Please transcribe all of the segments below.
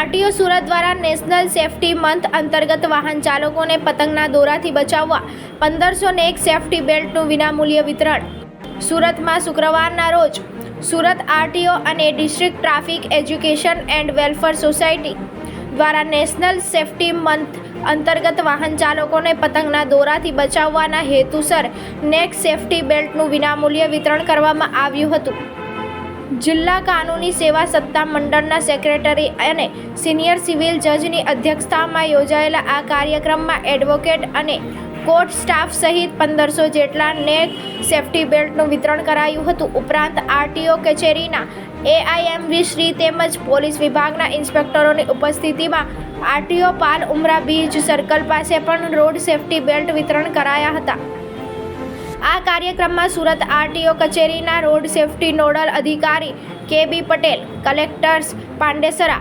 RTO Surat દ્વારા national safety month અંતર્ગત વાહન ચાલકોને પતંગના દોરાથી બચાવવા પંદરસો ને એક સેફટી બેલ્ટનું વિનામૂલ્ય વિતરણ. સુરતમાં શુક્રવારના રોજ સુરત આરટીઓ અને district traffic education and welfare society દ્વારા નેશનલ સેફટી મંથ અંતર્ગત વાહન ચાલકોને પતંગના દોરાથી બચાવવાના હેતુસર નેક સેફટી બેલ્ટનું વિનામૂલ્ય વિતરણ કરવામાં આવ્યું હતું. જિલ્લા કાનૂની સેવા સત્તા મંડળના સેક્રેટરી અને સિનિયર સિવિલ જજની અધ્યક્ષતામાં યોજાયેલા આ કાર્યક્રમમાં એડવોકેટ અને કોર્ટ સ્ટાફ સહિત પંદરસો જેટલા નેક સેફટી બેલ્ટનું વિતરણ કરાયું હતું. ઉપરાંત આરટીઓ કચેરીના એઆઈએમવી શ્રી તેમજ પોલીસ વિભાગના ઇન્સ્પેક્ટરોની ઉપસ્થિતિમાં RTO Pal Umra beach circle પાસે પણ રોડ સેફટી બેલ્ટ વિતરણ કરાયા હતા. આ કાર્યક્રમમાં સુરત આરટીઓ કચેરીના રોડ સેફટી નોડલ અધિકારી K B Patel, collectors Pandesara,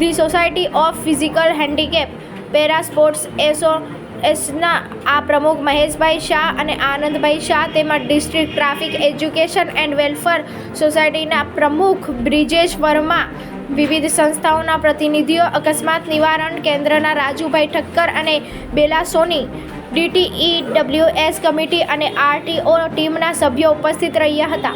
the society of physical handicap, para sports એસો, એસના આ પ્રમુખ મહેશભાઈ શાહ અને આનંદભાઈ શાહ તેમજ district traffic education and welfare સોસાયટીના પ્રમુખ બ્રિજેશ વર્મા, વિવિધ સંસ્થાઓના પ્રતિનિધિઓ, અકસ્માત નિવારણ કેન્દ્રના રાજુભાઈ ઠક્કર અને બેલા સોની ડીટીઈ ડબ્લ્યુએસ કમિટી અને આરટીઓ ટીમના સભ્યો ઉપસ્થિત રહ્યા હતા.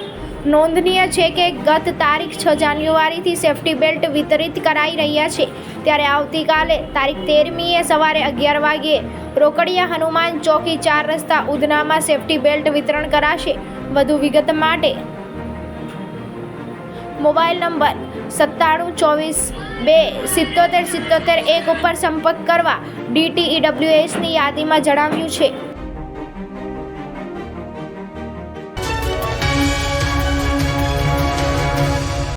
નોંધનીય છે કે ગત તારીખ છ જાન્યુઆરીથી સેફટી બેલ્ટ વિતરિત કરાઈ રહ્યા છે. ત્યારે આવતીકાલે તારીખ તેરમીએ સવારે અગિયાર વાગ્યે રોકડિયા હનુમાન ચોકી ચાર રસ્તા ઉધનામાં સેફ્ટી બેલ્ટ વિતરણ કરાશે. વધુ વિગત માટે મોબાઈલ નંબર સત્તાણું ચોવીસ બે સિત્તોતેર સિત્તોતેર એક ઉપર સંપર્ક કરવા ડીટીઈડબ્લ્યુએસની યાદીમાં જણાવ્યું છે.